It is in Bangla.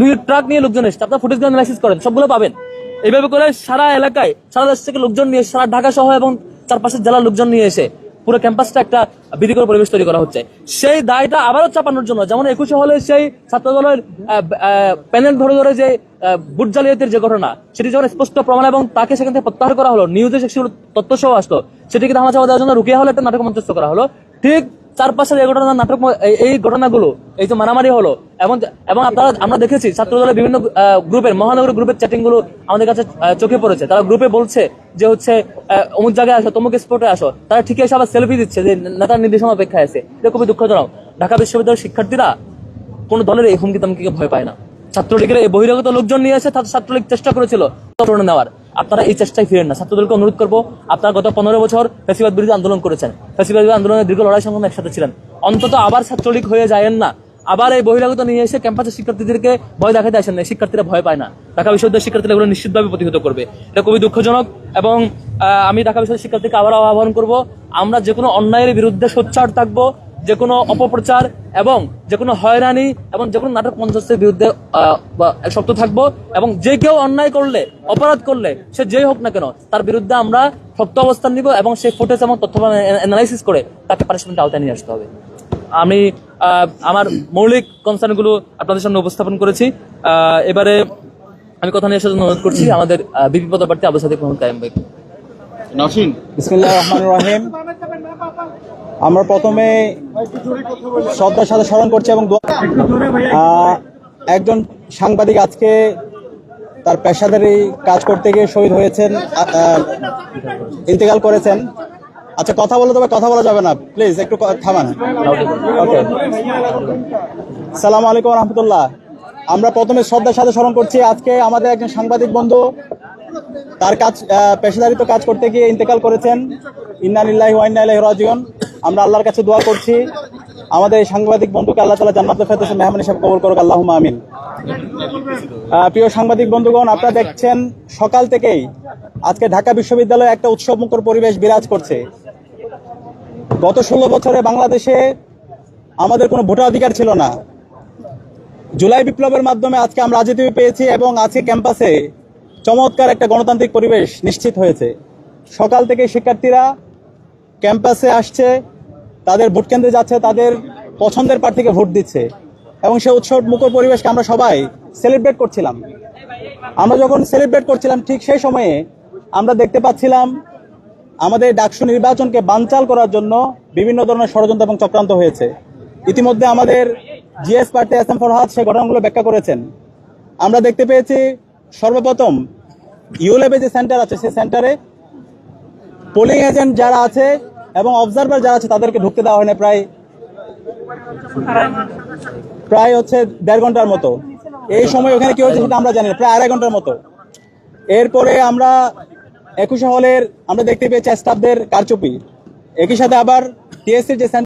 দুই ট্রাক নিয়ে লোকজন এসছে। আপনার ফুটেজ অ্যানালাইসিস করেন, সবগুলো পাবেন। এইভাবে করে সারা এলাকায়, সারা দেশ থেকে লোকজন নিয়ে সারা ঢাকা সহ এবং চারপাশের জেলার লোকজন নিয়ে এসে পুরো ক্যাম্পাসটা একটা বিধিকর পরিবেশ তৈরি করা হচ্ছে। সেই দায়টা আবারও চাপানোর জন্য, যেমন একুশে হলে সেই ছাত্র দলের প্যানেল ধরে ধরে যে বুট জালিয়াতির যে ঘটনা, সেটি যখন স্পষ্ট প্রমাণ এবং তাকে সেখান থেকে প্রত্যাহার করা হলো নিউজে সেগুলো তথ্য সহ আসলো, সেটিকে ধামা চাপা দেওয়ার জন্য রুকিয়া হলে একটা নাটক মঞ্চস্থ করা হলো। ঠিক চারপাশের এই ঘটনা, নাটক, এই- ঘটনাগুলো, এই যে মারামারি হলো, এবং এবং আপনারা, আমরা দেখেছি ছাত্র দলের বিভিন্ন গ্রুপের, মহানগর গ্রুপের চ্যাটিংগুলো আমাদের কাছে চোখে পড়েছে। তারা গ্রুপে বলছে যে হচ্ছে অমুক জায়গায় আসো, তমুক স্পটে আসো। তারা ঠিকই এসে আবার সেলফি দিচ্ছে যে নেতার নির্দেশনা অপেক্ষায় আছে। এটা খুবই দুঃখজনক। ঢাকা বিশ্ববিদ্যালয়ের শিক্ষার্থীরা কোন দলের এই হুমকি তামকিকে ভয় পায় না। ছাত্রলীগের এই বহিরাগত লোকজন নিয়ে এসে ছাত্রলীগ চেষ্টা করেছিল নেওয়ার। আপনারা এই চেষ্টায় ফিরেন না। ছাত্রদলকে অনুরোধ করব, আপনারা গত পনেরো বছর ফেসিবাদ বিরোধী আন্দোলন করেছেন। ফেসিবাদ বিরোধী আন্দোলনের দীর্ঘ লড়াই সংগ্রামে একসাথে ছিলেন। অন্তত আবার ছাত্রলীগ হয়ে যায়েন না। আবার এই বহিরাগত নিয়ে এসে ক্যাম্পাসের শিক্ষার্থীদেরকে ভয় দেখাতে আসেন না। শিক্ষার্থীরা ভয় পায় না। ঢাকা বিশ্ববিদ্যালয়ের শিক্ষার্থীরা এগুলো নিশ্চিতভাবে প্রতিহত করবে। এটা খুবই দুঃখজনক এবং আমি ঢাকা বিশ্ববিদ্যালয়ের শিক্ষার্থীকে আবার আহ্বান করব, আমরা যে কোনো অন্যায়ের বিরুদ্ধে সোচ্চার থাকব যে কোনো অপপ্রচার এবং যে কোনো হয়রানি এবং যে কোনো নাটক মঞ্চস্থের বিরুদ্ধে আহ, শক্ত থাকব এবং যে কেউ অন্যায় করলে অপরাধ করলে সে যেই হোক না কেন তার বিরুদ্ধে আমরা শক্ত অবস্থান নিব এবং সেই ফুটেজ এবং তথ্য অ্যানালাইসিস করে তাকে পানিশমেন্ট আওতায় নিয়ে আসতে হবে। আমি আহ, আমার মৌলিক কনসার্নগুলো আপনাদের সামনে উপস্থাপন করেছি। আহ, এবারে আমি কথা নিয়ে আসার জন্য অনুরোধ করছি। আমাদের বিপি পদপ্রার্থী আবু সাদিক মোহাম্মদ কায়েম ভাই। নসীন। বিসমিল্লাহ রহমান রহিম। আমরা প্রথমে শ্রদ্ধার সাথে স্মরণ করছে এবং একজন সাংবাদিক আজকে তার পেশাদারি কাজ করতে গিয়ে শহীদ হয়েছেন ইন্তেকাল করেছেন। আচ্ছা কথা বলে তবে কথা বলা যাবে না। প্লিজ একটু থামান। সালাম আলাইকুম রহমতুল্লাহ। আমরা প্রথমে শ্রদ্ধার সাথে স্মরণ করছি আজকে আমাদের একজন সাংবাদিক বন্ধু তার কাজ আহ, পেশাদারিত্ব কাজ করতে গিয়ে ইন্তেকাল করেছেন। ইন্নালিল্লাহি ওয়া ইন্না ইলাইহি রাজিউন। আমরা আল্লাহর কাছে দোয়া করছি। আমাদের এই সাংবাদিক বন্ধুকে আল্লাহ তাআলা জান্নাতুল ফেরদৌসে মেহমান হিসেবে কবুল করুক। আল্লাহুম্মা আমিন। প্রিয় সাংবাদিক বন্ধুগণ, আপনারা দেখছেন সকাল থেকেই আজকে ঢাকা বিশ্ববিদ্যালয়ে একটা উৎসবমুখর পরিবেশ বিরাজ করছে। গত ষোলো বছরে বাংলাদেশে আমাদের কোনো ভোটাধিকার ছিল না। জুলাই বিপ্লবের মাধ্যমে আজকে আমরা রাজনীতি পেয়েছি এবং আজকে ক্যাম্পাসে চমৎকার একটা গণতান্ত্রিক পরিবেশ নিশ্চিত হয়েছে। সকাল থেকে শিক্ষার্থীরা ক্যাম্পাসে আসছে, তাদের ভোট কেন্দ্রে যাচ্ছে, তাদের পছন্দের প্রার্থীকে ভোট দিচ্ছে। এবং সে উৎসব মুখর পরিবেশকে আমরা সবাই সেলিব্রেট করছিলাম। আমরা যখন সেলিব্রেট করছিলাম, ঠিক সেই সময়ে আমরা দেখতে পাচ্ছিলাম, আমাদের ডাকসু নির্বাচনকে বানচাল করার জন্য বিভিন্ন ধরনের ষড়যন্ত্র এবং চক্রান্ত হয়েছে। ইতিমধ্যে আমাদের GS party S M Farhad সেই ঘটনাগুলো ব্যাখ্যা করেছেন। আমরা দেখতে পেয়েছি, সর্বপ্রথম ইউলেবে যে সেন্টার আছে সেই সেন্টারে পোলিং এজেন্ট যারা আছে এবং অবজারভার যারা আছে, তাদেরকে ঢুকতে দেওয়া হয়নি প্রায় প্রায় হচ্ছে দেড় ঘণ্টার মতো। এই সময় ওখানে কি হয়েছে সেটা আমরা জানি না, প্রায় আড়াই ঘণ্টার মতো। এরপরে আমরা একুশে হলের, আমরা দেখতে পেয়েছি স্টাফদের কারচুপি। একই সাথে আবার টিএসসির যে